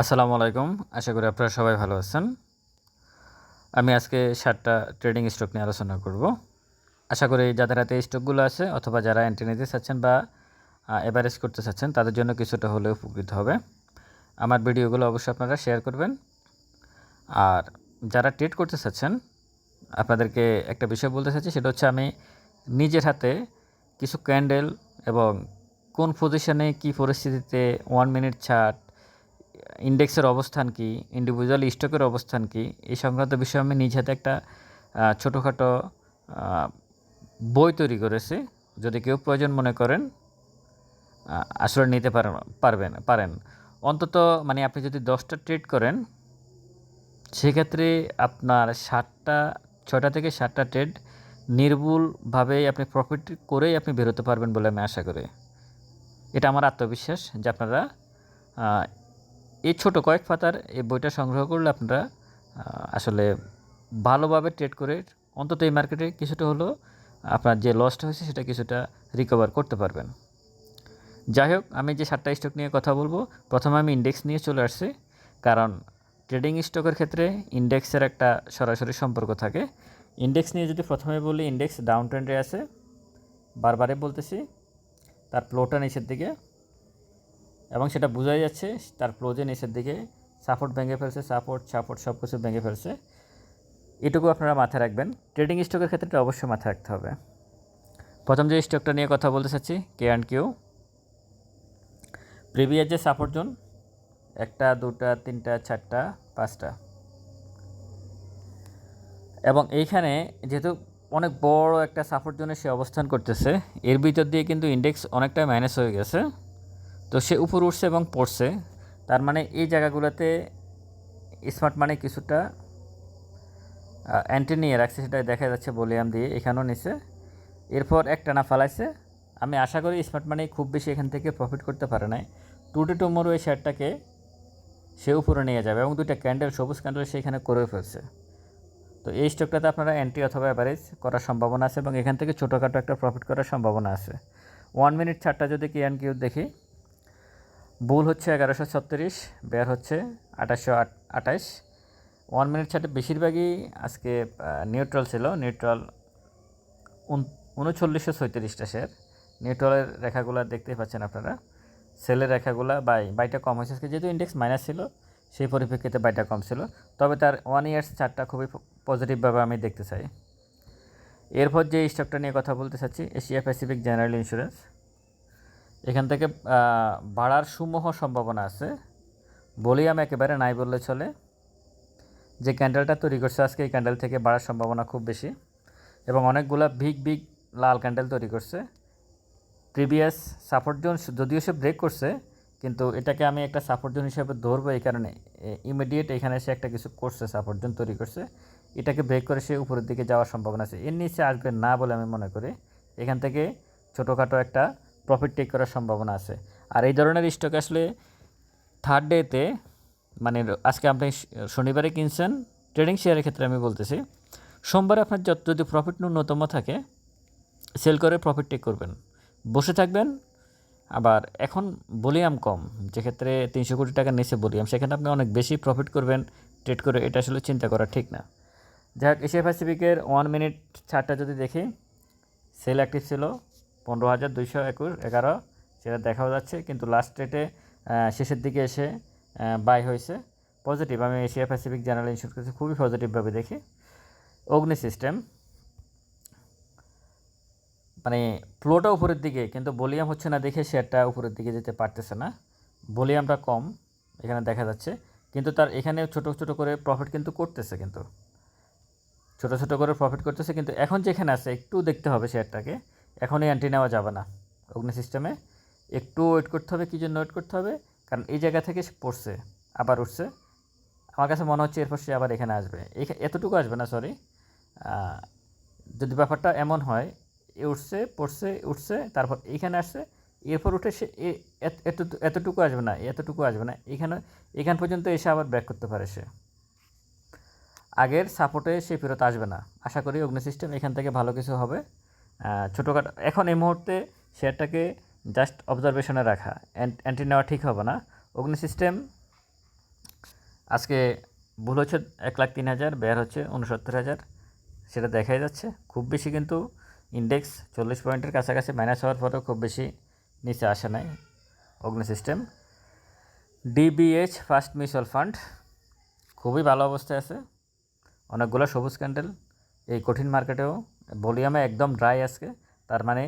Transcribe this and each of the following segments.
আসসালামু আলাইকুম। আশা করি আপনারা সবাই ভালো আছেন। আমি আজকে সাতটা ট্রেডিং স্টক নিয়ে আলোচনা করব। আশা করি যাদের হাতে স্টকগুলো আছে অথবা যারা এন্ট্রি নিতে চাচ্ছেন বা এভারেজ করতে চাচ্ছেন, তাদের জন্য কিছুটা হলেও উপকৃত হবে। আমার ভিডিওগুলো অবশ্যই আপনারা শেয়ার করবেন। আর যারা ট্রেড করতে চাচ্ছেন, আপনাদেরকে একটা বিষয় বলতে চাচ্ছি, সেটা হচ্ছে আমি নিজের হাতে কিছু ক্যান্ডেল এবং কোন পজিশনে কি পরিস্থিতিতে ওয়ান মিনিট ছাড় ইন্ডেক্সের অবস্থান কি ইন্ডিভিজুয়াল স্টকের অবস্থান কি, এই সংক্রান্ত বিষয়ে আমি নিজ হাতে একটা ছোটোখাটো বই তৈরি করেছি। যদি কেউ প্রয়োজন মনে করেন আসলে নিতে পারবেন, পারেন। অন্তত মানে আপনি যদি দশটা ট্রেড করেন, সেক্ষেত্রে আপনার ষাটটা ছটা থেকে সাতটা ট্রেড নির্ভুলভাবে আপনি প্রফিট করেই আপনি বেরোতে পারবেন বলে আমি আশা করি। এটা আমার আত্মবিশ্বাস যে আপনারা এই ছোট কয়েক পাতার এই বইটা সংগ্রহ করলে আপনারা আসলে ভালোভাবে ট্রেড করে অন্তত এই মার্কেটে কিছুটা হলেও আপনার যে লসটা হয়েছে সেটা কিছুটা রিকভার করতে পারবেন। যাই হোক, আমি যে সাতটা স্টক নিয়ে কথা বলব, প্রথমে আমি ইন্ডেক্স নিয়ে চলে আসছি। কারণ ট্রেডিং স্টকের ক্ষেত্রে ইন্ডেক্সের একটা সরাসরি সম্পর্ক থাকে। ইন্ডেক্স নিয়ে যদি প্রথমে বলি ইন্ডেক্স ডাউন ট্রেন্ডে আছে। বারবারে বলতেছি, তার ফ্লোটা নিচের দিকে। এবং সেটা বোঝাই যাচ্ছে তার ক্লোজে নিচের দিকে সাপোর্ট ভেঙে ফেলছে সাপোর্ট সাপোর্ট সব কিছু ভেঙে ফেলছে। এটুকু আপনারা মাথায় রাখবেন। ট্রেডিং স্টকের ক্ষেত্রে এটা অবশ্যই মাথায় রাখতে হবে। প্রথম যে স্টকটা নিয়ে কথা বলতে চাচ্ছি কে অ্যান্ড কিউ প্রিভিয়াস যে সাপোর্ট জোন একটা, দুটা, তিনটা, চারটা, পাঁচটা। এবং এইখানে যেহেতু অনেক বড় একটা সাপোর্ট জোনে সে অবস্থান করতেছে, এর ভিতর দিয়ে কিন্তু ইন্ডেক্স অনেকটা মাইনাস হয়ে গেছে। তো সে উপর উঠছে এবং পড়ছে। তার মানে এই জায়গাগুলোতে স্মার্ট মানে কিছুটা অ্যান্টি নিয়ে রাখছে সেটা দেখা যাচ্ছে বলিয়াম দিয়ে, এখানেও নিছে এরপর একটা না ফালাইছে। আমি আশা করি স্মার্ট মানি খুব বেশি এখান থেকে প্রফিট করতে পারে নাই। টু টুমোরো এই শেয়ারটাকে সে উপরে নিয়ে যাবে এবং দুইটা ক্যান্ডেল সবুজ ক্যান্ডেল সেখানে করে ফেলছে। তো এই স্টকটাতে আপনারা এন্ট্রি অথবা অ্যাভারেজ করার সম্ভাবনা আছে এবং এখান থেকে ছোটোখাটো একটা প্রফিট করার সম্ভাবনা আছে। ওয়ান মিনিট ছাড়টা যদি কে অ্যান্ড কিউ দেখি বুল হচ্ছে এগারোশো ছত্রিশ, বের হচ্ছে আঠাশশো আঠাশ। ওয়ান মিনিট ছাড়ে বেশিরভাগই আজকে নিউট্রাল ছিল নিউট্রাল উনচল্লিশশো ছয়ত্রিশটা শেয়ার নিউট্রালের রেখাগুলো দেখতেই পাচ্ছেন আপনারা। সেলের রেখাগুলো বাই বাইটা কম হয়েছে। আজকে যেহেতু ইন্ডেক্স মাইনাস ছিল, সেই পরিপ্রেক্ষিতে বাইটা কম ছিল। তবে তার ওয়ান ইয়ার্স চারটা খুবই পজিটিভভাবে আমি দেখতে চাই। এরপর যে স্টকটা নিয়ে কথা বলতে চাচ্ছি, এশিয়া প্যাসিফিক জেনারেল ইন্স্যুরেন্স এখান থেকে বাড়ার সুমোহ সম্ভাবনা আছে। ভলিউম একেবারে নাই বললে চলে। যে ক্যান্ডেলটা তৈরি করছে, আজকে এই ক্যান্ডেল থেকে বাড়ার সম্ভাবনা খুব বেশি। এবং অনেকগুলা বিগ বিগ, লাল ক্যান্ডেল তৈরি করছে। প্রিভিয়াস সাপোর্ট জোন যদিও সে ব্রেক করছে, কিন্তু এটাকে আমি একটা সাপোর্ট জোন হিসেবে ধরবো এই কারণে। ইমিডিয়েট এখানে সে একটা কিছু করছে, সাপোর্ট জোন তৈরি করছে। এটাকে ব্রেক করে সে উপরের দিকে যাওয়ার সম্ভাবনা আছে। এর নিচে আসবে না বলে আমি মনে করি। এখান থেকে ছোটোখাটো একটা প্রফিট টেক করার সম্ভাবনা আছে। আর এই ধরনের স্টক আসলে থার্ড ডেতে মানে আজকে আপনি শনিবারে কিনছেন ট্রেডিং শেয়ারের ক্ষেত্রে আমি বলতেছি, সোমবারে আপনার যত, যদি প্রফিট ন্যূনতম থাকে সেল করে প্রফিট টেক করবেন। বসে থাকবেন, আবার এখন ভলিউম কম, যেক্ষেত্রে তিনশো কোটি টাকার নিচে ভলিউম সেখানে আপনি অনেক বেশি প্রফিট করবেন ট্রেড করে এটা আসলে চিন্তা করা ঠিক না। যাই হোক এশিয়া প্যাসিফিকের ওয়ান মিনিট ছাড়টা যদি দেখি সেল অ্যাক্টিভ ছিল পনেরো হাজার দুইশো একুশ এগারো, সেটা দেখাও যাচ্ছে, কিন্তু লাস্ট রেটে শেষের দিকে এসে বাই হয়েছে। পজিটিভ আমি এশিয়া প্যাসিফিক জেনারেল ইন্স্যুরেন্স খুবই পজিটিভভাবে দেখি। অগ্নি সিস্টেম মানে ফ্লোটা উপরের দিকে, কিন্তু ভলিউম হচ্ছে না দেখে শেয়ারটা উপরের দিকে যেতে পারতেছে না। ভলিউমটা কম, এখানে দেখা যাচ্ছে, কিন্তু তার এখানে ছোট ছোট করে প্রফিট কিন্তু করতেছে কিন্তু। ছোট ছোট করে প্রফিট করতেছে, কিন্তু এখন যেখানে আছে, একটু দেখতে হবে শেয়ারটাকে এখনই অ্যান্টি নেওয়া যাবে না। অগ্নি সিস্টেমে একটু ওয়েট করতে হবে, কী জন্য ওয়েট করতে হবে? কারণ এই জায়গা থেকে সে পড়ছে, আবার উঠছে। আমার কাছে মনে হচ্ছে এরপর সে আবার এখানে আসবে। এতটুকু আসবে না সরি যদি ব্যাপারটা এমন হয়, এ উঠছে, পড়ছে, উঠছে, তারপর এইখানে আসছে, এরপর উঠে সে এত- এত- এতটুকু আসবে না, এতটুকু আসবে না। এখানে, এখান পর্যন্ত এসে আবার ব্যাক করতে পারে সে। আগের সাপোর্টে সে ফেরত আসবে না। আশা করি অগ্নি সিস্টেম এখান থেকে ভালো কিছু হবে। ছোটোখাটো, এখন এই মুহূর্তে শেয়ারটাকে জাস্ট অবজারভেশনে রাখা। অ্যান্টি নেওয়া ঠিক হবে না। অগ্নি সিস্টেম আজকে ভুল হচ্ছে এক লাখ তিন হাজার, ব্যয় হচ্ছে উনসত্তর হাজার। সেটা দেখাই যাচ্ছে। খুব বেশি কিন্তু ইন্ডেক্স চল্লিশ পয়েন্টের কাছাকাছি মাইনাস হওয়ার পরেও খুব বেশি নিচে আসে নাই Agni system DBH first mutual fund খুবই ভালো অবস্থায় আছে। অনেকগুলো সবুজ ক্যান্ডেল এই কঠিন মার্কেটেও ভলিউমে একদম ড্রাই আজকে। তার মানে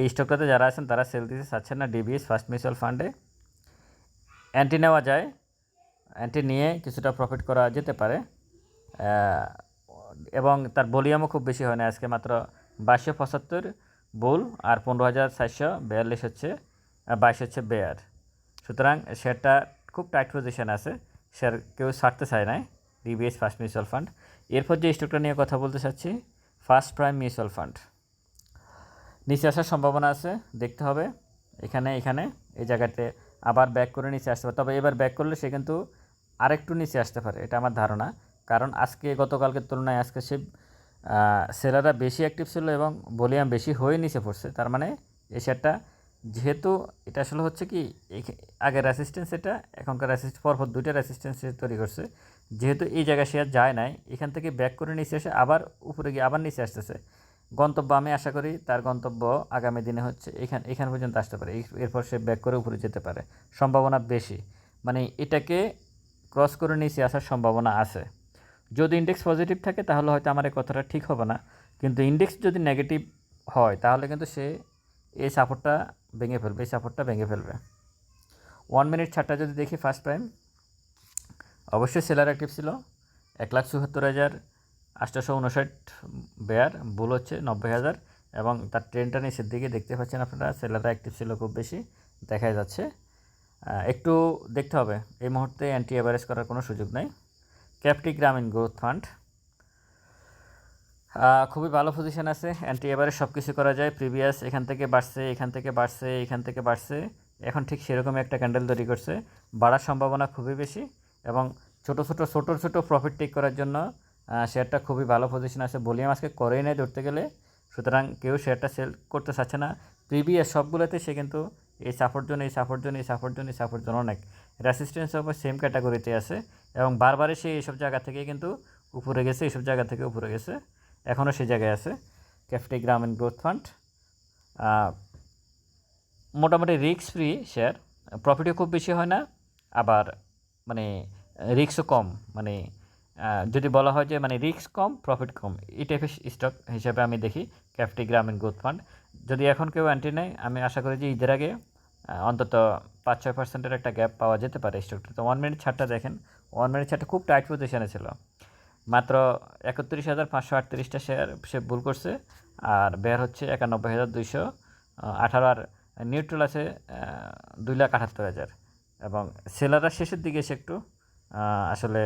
এই স্টকটাতে যারা আছেন, তারা সেল দিতে চাচ্ছেন না ডিবিএস ফার্স্ট মিউচুয়াল ফান্ডে অ্যান্টি নেওয়া যায়। অ্যান্টি নিয়ে কিছুটা প্রফিট করা যেতে পারে। এবং তার ভলিউমও খুব বেশি হয় না আজকে, মাত্র বাইশশো পঁচাত্তর বুল আর পনেরো হাজার চারশো বিয়াল্লিশ হচ্ছে বাইশ হচ্ছে বেয়ার সুতরাং শেয়ারটা খুব টাইট পজিশন আছে। শেয়ার কেউ ছাড়তে চায় না ডিবিএস ফার্স্ট মিউচুয়াল ফান্ড এরপর যে স্টকটা নিয়ে কথা বলতে চাচ্ছি ফার্স্ট প্রাইম মিউচুয়াল ফান্ড নিচে আসার সম্ভাবনা আছে, দেখতে হবে। এখানে এখানে, এই জায়গাতে আবার ব্যাক করে নিচে আসতে পারে। তবে এবার ব্যাক করলে সে কিন্তু আরেকটু নিচে আসতে পারে, এটা আমার ধারণা। কারণ আজকে, গতকালকের তুলনায় আজকে সে সেলাররা বেশি অ্যাক্টিভ ছিল এবং ভলিউম বেশি হয়ে নিচে পড়ছে। তার মানে এই শেয়ারটা যেহেতু, এটা আসলে হচ্ছে কি আগের রেসিস্ট্যান্স এটা, এখনকার রেসিস্ট পরপর দুইটা রেসিস্ট্যান্স তৈরি করছে। যেহেতু এই জায়গায় শেয়ার যায় নাই, এখান থেকে ব্যাক করে নিচে এসে আবার উপরে গিয়ে আবার নিচে আসতেছে। গন্তব্য আমি আশা করি তার গন্তব্য আগামী দিনে হচ্ছে এখান এখান পর্যন্ত আসতে পারে। এর- এরপর সে ব্যাক করে উপরে যেতে পারে। সম্ভাবনা বেশি। মানে এটাকে ক্রস করে নিচে আসার সম্ভাবনা আছে। যদি ইন্ডেক্স পজিটিভ থাকে, তাহলে হয়তো আমার এই কথাটা ঠিক হবে না। কিন্তু ইন্ডেক্স যদি নেগেটিভ হয়, তাহলে কিন্তু সে এই সাপোর্টটা ভেঙে ফেলবে, এই সাপোর্টটা ভেঙে ফেলবে। ওয়ান মিনিট ছাড়টা যদি দেখি ফার্স্ট টাইম অবশ্যই সেলার অ্যাক্টিভ ছিল। এক লাখ চুয়াত্তর হাজার আটশোশো উনষাট বেয়ার বুল হচ্ছে নব্বই হাজার এবং তার ট্রেনটা নিচের দিকে দেখতে পাচ্ছেন আপনারা। সেলাররা অ্যাক্টিভ ছিল খুব বেশি, দেখা যাচ্ছে। একটু দেখতে হবে। এই মুহূর্তে অ্যান্টি অ্যাভারেজ করার কোনো সুযোগ নেই। ক্যাপটি গ্রামীণ গ্রোথ ফান্ড খুবই ভালো পজিশন আছে। অ্যান্টি এবারে সব কিছু করা যায়। প্রিভিয়াস এখান থেকে বাড়ছে, এখান থেকে বাড়ছে, এখান থেকে বাড়ছে। এখন ঠিক সেরকমই একটা ক্যান্ডেল তৈরি করছে। বাড়ার সম্ভাবনা খুবই বেশি এবং ছোট ছোট ছোট ছোট প্রফিট টেক করার জন্য শেয়ারটা খুবই ভালো পজিশন আছে। ভলিউম আজকে করেই নেয় ধরতে গেলে। সুতরাং কেউ শেয়ারটা সেল করতে চাচ্ছে না। প্রিভিয়াস সবগুলোতে সে কিন্তু এই সাপোর্ট জোন এই সাপোর্ট জোন এই সাপোর্ট জোন এই সাপোর্ট জোন অনেক। রেসিস্ট্যান্স ওপর সেম ক্যাটাগরিতে আছে এবং বারবারই সে এইসব জায়গা থেকে কিন্তু উপরে গেছে এইসব জায়গা থেকে উপরে গেছে। এখনও সেই জায়গায় আছে। ক্যাফটে গ্রামীণ গ্রোথ ফান্ড মোটামুটি রিস্ক ফ্রি শেয়ার প্রফিটও খুব বেশি হয় না, আবার মানে রিস্কও কম মানে যদি বলা হয় যে মানে রিস্ক কম প্রফিট কম, এই টাইপের স্টক হিসাবে আমি দেখি ক্যাফটি গ্রামীণ গ্রোথ ফান্ড যদি এখন কেউ অ্যান্টি নেয়, আমি আশা করি যে, ঈদের আগে অন্তত পাঁচ ছয় পার্সেন্টের একটা গ্যাপ পাওয়া যেতে পারে স্টকটা তো ওয়ান মিনিট ছাড়টা দেখেন ওয়ান মিনিট ছাড়টা খুব টাইট পজিশনে ছিল। মাত্র একত্রিশ হাজার পাঁচশো আটত্রিশটা শেয়ার সে ভুল করছে, আর বের হচ্ছে একানব্বই হাজার দুইশো আঠারো আর নিউট্রাল আছে দুই লাখ আটাত্তর হাজার। এবং সেলাররা শেষের দিকে এসে একটু আসলে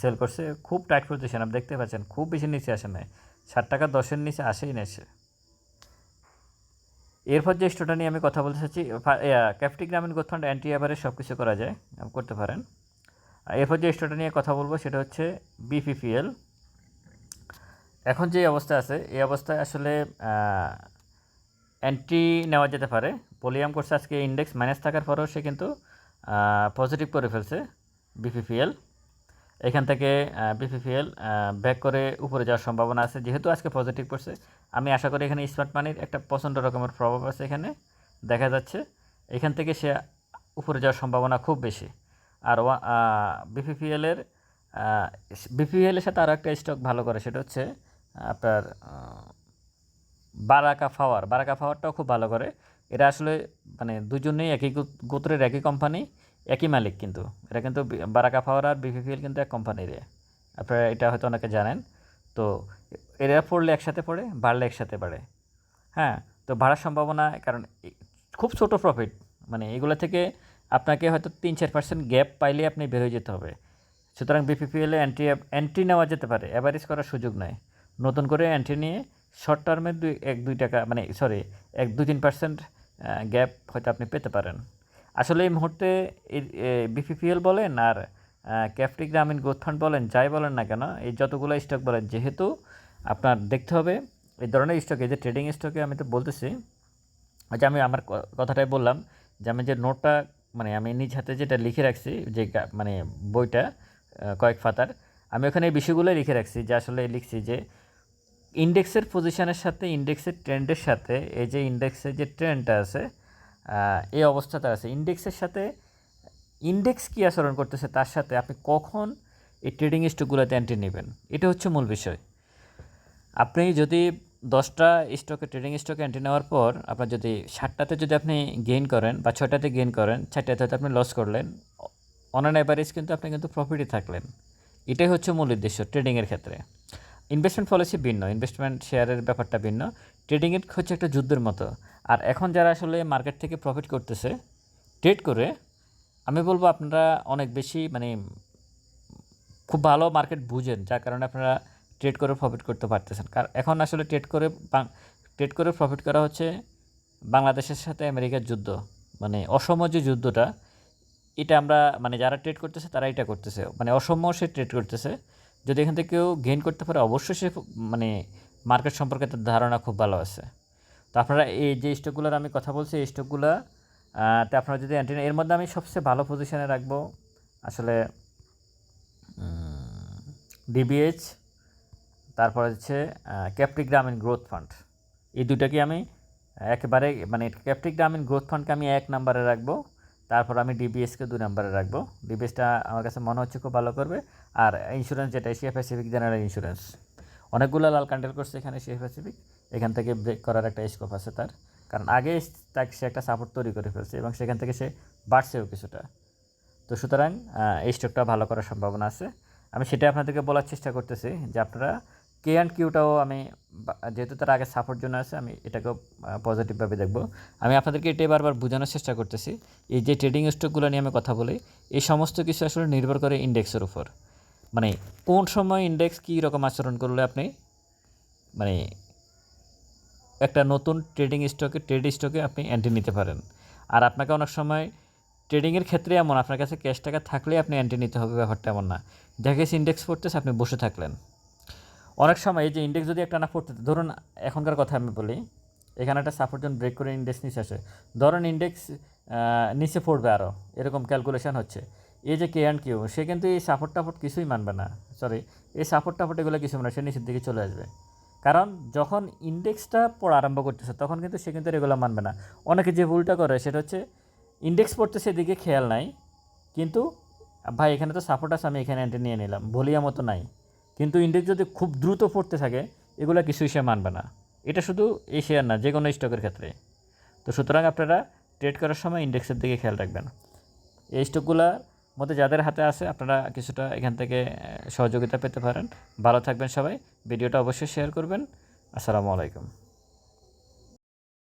সেল করছে। খুব টাইট পজিশন আপনি দেখতে পাচ্ছেন, খুব বেশি নিচে আসে নাই। ষাট টাকা দশের নিচে আসেই না সে। এরপর যে স্টোটা নিয়ে আমি কথা বলতে চাচ্ছি ক্যাফটি গ্রামীণ গোথ ফান্ড অ্যান্টি অ্যাভারেজ সব কিছু করা যায় করতে পারেন। এরপর যে স্টোটা নিয়ে কথা বলব, সেটা হচ্ছে বিপিপিএল এখন যে অবস্থা আছে, এই অবস্থায় আসলে অ্যান্টি নেওয়া যেতে পারে। পলিয়াম করছে আজকে ইন্ডেক্স মাইনাস থাকার পরেও সে কিন্তু পজিটিভ করে ফেলছে। বিপিপিএল এখান থেকে বিপিপিএল ব্যাক করে উপরে যাওয়ার সম্ভাবনা আছে। যেহেতু আজকে পজিটিভ করছে, আমি আশা করি এখানে স্মার্ট মানির একটা প্রচণ্ড রকমের প্রভাব আছে এখানে। দেখা যাচ্ছে, এখান থেকে সে উপরে যাওয়ার সম্ভাবনা খুব বেশি। আর বিপিপিএলের বিপিএলের সাথে আরও একটা স্টক ভালো করে, সেটা হচ্ছে আপনার বারাকা পাওয়ার বারাকা পাওয়ারটাও খুব ভালো করে। এরা আসলে মানে দুজনেই একই গোত্রের একই কোম্পানি একই মালিক কিন্তু। এটা কিন্তু বারাকা পাওয়ার আর বিপিপিএল কিন্তু এক কোম্পানির আপনারা এটা হয়তো অনেকে জানেন। তো এরা পড়লে একসাথে পড়ে, বাড়লে একসাথে বাড়ে। হ্যাঁ তো বাড়ার সম্ভাবনা, কারণ খুব ছোট প্রফিট মানে এগুলো থেকে আপনাকে হয়তো তিন চার পার্সেন্ট গ্যাপ পাইলে আপনি বের হয়ে যেতে হবে। সুতরাং বিপিপিএলে এন্ট্রি এন্ট্রি নেওয়া যেতে পারে। অ্যাভারেজ করার সুযোগ নয় নতুন করে এন্ট্রি নিয়ে শর্ট টার্মে দুই, এক, দুই টাকা মানে সরি এক, দুই, তিন পার্সেন্ট গ্যাপ হয়তো আপনি পেতে পারেন। আসলে এই মুহূর্তে বিপিপিএল বলেন আর ক্যাফটি গ্রামীণ গ্রোথ ফান্ড বলেন, যাই বলেন না কেন, এই যতগুলো স্টক বলেন, যেহেতু আপনার দেখতে হবে, এই ধরনের স্টকে যে ট্রেডিং স্টকে আমি তো বলতেছি যে আমি আমার কথাটাই বললাম, যে আমি যে নোটটা মানে আমি নিজ হাতে যেটা লিখে রাখছি, যে মানে বইটা কয়েক ফাতার আমি ওখানে এই বিষয়গুলোই লিখে রাখছি, যে আসলে লিখছি যে ইন্ডেক্সের পজিশনের সাথে ইন্ডেক্সের ট্রেন্ডের সাথে, এই যে ইন্ডেক্সের যে ট্রেন্ডটা আছে এই অবস্থাতে আছে। ইন্ডেক্সের সাথে, ইন্ডেক্স কী আচরণ করতেছে তার সাথে আপনি কখন এই ট্রেডিং স্টকগুলোতে এন্ট্রি নেবেন? এটা হচ্ছে মূল বিষয়। আপনি যদি দশটা স্টকে ট্রেডিং স্টকে এন্ট্রি নেওয়ার পর আপনার যদি ষাটটাতে যদি আপনি গেইন করেন বা ছয়টাতে গেইন করেন, চারটাতে হয়তো আপনি লস করলেন অন অ্যান অ্যাভারেজ কিন্তু আপনি কিন্তু প্রফিটই থাকলেন। এটাই হচ্ছে মূল উদ্দেশ্য ট্রেডিংয়ের ক্ষেত্রে। ইনভেস্টমেন্ট পলিসি ভিন্ন ইনভেস্টমেন্ট শেয়ারের ব্যাপারটা ভিন্ন। ট্রেডিংয়ের হচ্ছে একটা যুদ্ধের মতো। আর এখন যারা আসলে মার্কেট থেকে প্রফিট করতেছে ট্রেড করে, আমি বলব আপনারা অনেক বেশি মানে খুব ভালো মার্কেট বুঝেন, যার কারণে আপনারা ট্রেড করে প্রফিট করতে পারতেছেন। কারণ এখন আসলে ট্রেড করে ট্রেড করে প্রফিট করা হচ্ছে বাংলাদেশের সাথে আমেরিকার যুদ্ধ মানে অসম যে যুদ্ধটা, এটা আমরা মানে যারা ট্রেড করতেছে তারা এটা করতেছে। মানে অসম্য সে ট্রেড করতেছে, যদি এখান থেকে কেউ গেইন করতে পারে, অবশ্যই সে মানে মার্কেট সম্পর্কে তার ধারণা খুব ভালো আছে। তো আপনারা এই যে স্টকগুলোর আমি কথা বলছি, এই স্টকগুলো তে আপনারা যদি অ্যান্টিনা এর মধ্যে আমি সবচেয়ে ভালো পজিশনে রাখব আসলে ডিবিএইচ তারপর হচ্ছে ক্যাপ্টিক গ্রামীণ গ্রোথ ফান্ড এই দুটাকে আমি একেবারে মানে ক্যাপ্টিক গ্রামীণ গ্রোথ ফান্ডকে আমি এক নাম্বারে রাখব, তারপর আমি ডিবিএসকে দুই নাম্বারে রাখব। ডিবিএসটা আমার কাছে মনে হচ্ছে খুব ভালো করবে। আর ইন্স্যুরেন্স যেটা এশিয়া প্যাসিফিক জেনারেল ইন্স্যুরেন্স অনেকগুলো লাল ক্যান্ডেল করছে এখানে এশিয়া প্যাসিফিক এখান থেকে ব্রেক করার একটা স্কোপ আছে তার। কারণ আগে তাকে সে একটা সাপোর্ট তৈরি করে ফেলছে এবং সেখান থেকে সে বাড়ছেও কিছুটা। তো সুতরাং এই স্টকটা ভালো করার সম্ভাবনা আছে। আমি সেটাই আপনাদেরকে বলার চেষ্টা করতেছি যে আপনারা কে অ্যান্ড কিউটাও আমি যেহেতু তার আগে সাপোর্ট জন্য আছে, আমি এটাকেও পজিটিভভাবে দেখব। আমি আপনাদেরকে এটাই বারবার বোঝানোর চেষ্টা করতেছি, এই যে ট্রেডিং স্টকগুলো নিয়ে আমি কথা বলি, এই সমস্ত কিছু আসলে নির্ভর করে ইন্ডেক্সের উপর। মানে কোন সময় ইন্ডেক্স কী রকম আচরণ করলে আপনি মানে একটা নতুন ট্রেডিং স্টকে ট্রেড স্টকে আপনি এন্ট্রি নিতে পারেন। আর আপনাকে অনেক সময় ট্রেডিংয়ের ক্ষেত্রে এমন, আপনার কাছে ক্যাশ টাকা থাকলে আপনি এন্ট্রি নিতে হবে, ব্যাপারটা এমন না। দেখা ইন্ডেক্স পড়তেছে, আপনি বসে থাকলেন। অনেক সময় এই যে ইন্ডেক্স যদি একটা না পড়তে ধরুন এখনকার কথা আমি বলি, এখানে একটা সাপোর্ট জোন ব্রেক করে ইন্ডেক্স নিচে আসে। ধরুন ইন্ডেক্স নিচে পড়বে আরও এরকম ক্যালকুলেশন হচ্ছে। এই যে কে অ্যান্ড কিউ সে কিন্তু এই সাপোর্ট টাপোর্ট কিছুই মানবে না সরি এই সাপোর্ট টাপোর্ট এগুলো কিছু মানে সে নিচের দিকে চলে আসবে। কারণ যখন ইন্ডেক্সটা পড়া আরম্ভ করতেছে, তখন কিন্তু সে কিন্তু এগুলো মানবে না। অনেকে যে ভুলটা করে, সেটা হচ্ছে ইন্ডেক্স পড়তেছে এদিকে, খেয়াল নাই। কিন্তু ভাই, এখানে তো সাপোর্ট আছে, আমি এখানে এন্ট্রি নিয়ে নিলাম। ভলিয়া মতো নাই। কিন্তু ইন্ডেক্স যদি খুব দ্রুত পড়তে থাকে, এগুলো কিছুই সে মানবে না। এটা শুধু এই শেয়ার না যে কোনো স্টকের ক্ষেত্রে। তো সুতরাং আপনারা ট্রেড করার সময় ইন্ডেক্সের দিকে খেয়াল রাখবেন। এই স্টকগুলোর মধ্যে যাদের হাতে আছে, আপনারা কিছুটা এখান থেকে সহযোগিতা পেতে পারেন। ভালো থাকবেন সবাই। ভিডিওটা অবশ্যই শেয়ার করবেন। আসসালামু আলাইকুম।